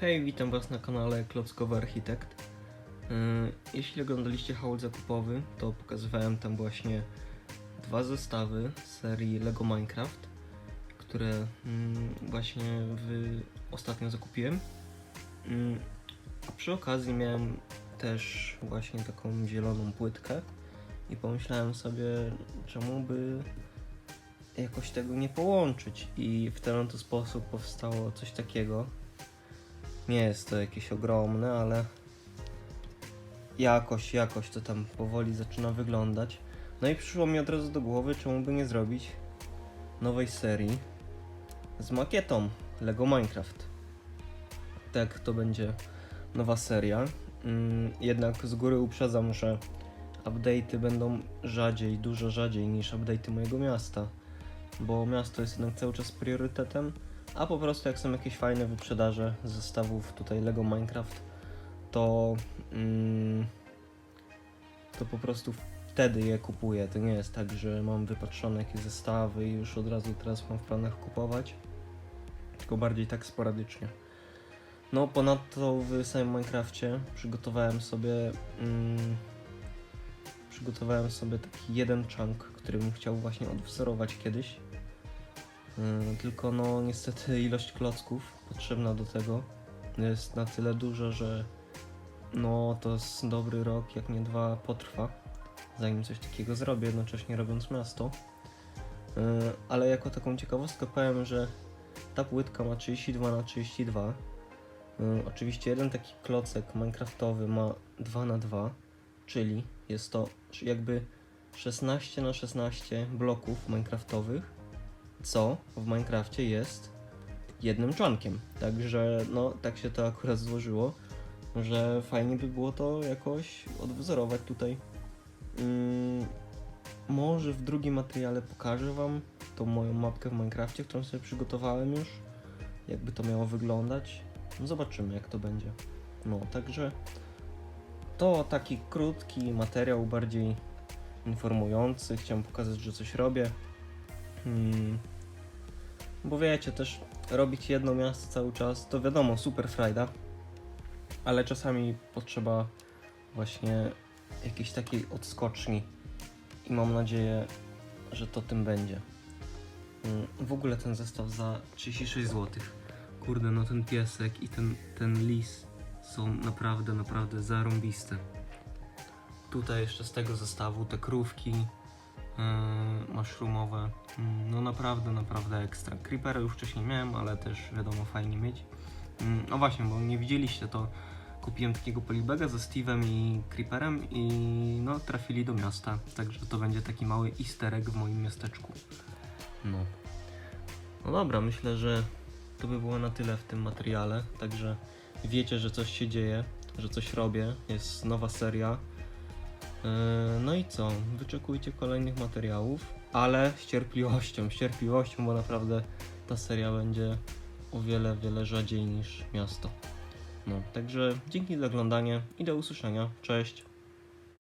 Hej, witam Was na kanale Klockowy Architekt. Yy, Jeśli oglądaliście haul zakupowy, to pokazywałem tam właśnie dwa zestawy serii LEGO Minecraft, które mm, właśnie ostatnio zakupiłem. Mm, A przy okazji miałem też właśnie taką zieloną płytkę i pomyślałem sobie, czemu by jakoś tego nie połączyć i w ten oto sposób powstało coś takiego. Nie jest to jakieś ogromne, ale jakoś, jakoś to tam powoli zaczyna wyglądać. No i przyszło mi od razu do głowy, czemu by nie zrobić nowej serii z makietą Lego Minecraft. Tak, to będzie nowa seria. Mm, jednak z góry uprzedzam, że update'y będą rzadziej, dużo rzadziej niż update'y mojego miasta, bo miasto jest jednak cały czas priorytetem, a po prostu jak są jakieś fajne wyprzedaże zestawów tutaj Lego Minecraft, to mm, to po prostu wtedy je kupuję. To nie jest tak, że mam wypatrzone jakieś zestawy i już od razu teraz mam w planach kupować, tylko bardziej tak sporadycznie. No ponadto w samym Minecrafcie przygotowałem sobie mm, przygotowałem sobie taki jeden chunk, który bym chciał właśnie odwzorować kiedyś. Yy, Tylko no niestety ilość klocków potrzebna do tego jest na tyle duża, że no to jest dobry rok, jak nie dwa potrwa, zanim coś takiego zrobię, jednocześnie robiąc miasto. Yy, Ale jako taką ciekawostkę powiem, że ta płytka ma 32 na 32 Yy, Oczywiście jeden taki klocek minecraftowy ma 2 na 2 czyli jest to jakby 16 na 16 bloków minecraftowych, co w Minecrafcie jest jednym członkiem. Także no tak się to akurat złożyło, że fajnie by było to jakoś odwzorować tutaj. Mm, może w drugim materiale pokażę Wam tą moją mapkę w Minecrafcie, którą sobie przygotowałem już. Jakby to miało wyglądać. No zobaczymy jak to będzie. No, także to taki krótki materiał, bardziej informujący. Chciałem pokazać, że coś robię. Hmm. Bo wiecie, też robić jedno miasto cały czas, to wiadomo, super frajda, ale czasami potrzeba właśnie jakiejś takiej odskoczni i mam nadzieję, że to tym będzie. Mm, W ogóle ten zestaw za 36 zł. Kurde, no ten piesek i ten, ten lis są naprawdę, naprawdę zarąbiste. Tutaj jeszcze z tego zestawu te krówki yy, mushroomowe. Mm, No naprawdę, naprawdę ekstra. Creepery już wcześniej miałem, ale też wiadomo fajnie mieć. Mm, No właśnie, bo nie widzieliście to. Kupiłem takiego polybega ze Steve'em i Creeperem i no trafili do miasta. Także to będzie taki mały easter egg w moim miasteczku. No. No dobra, myślę, że to by było na tyle w tym materiale. Także wiecie, że coś się dzieje, że coś robię. Jest nowa seria. Yy, No i co? Wyczekujcie kolejnych materiałów, ale z cierpliwością, z cierpliwością, bo naprawdę ta seria będzie o wiele, wiele rzadziej niż miasto. No, także dzięki za oglądanie i do usłyszenia. Cześć!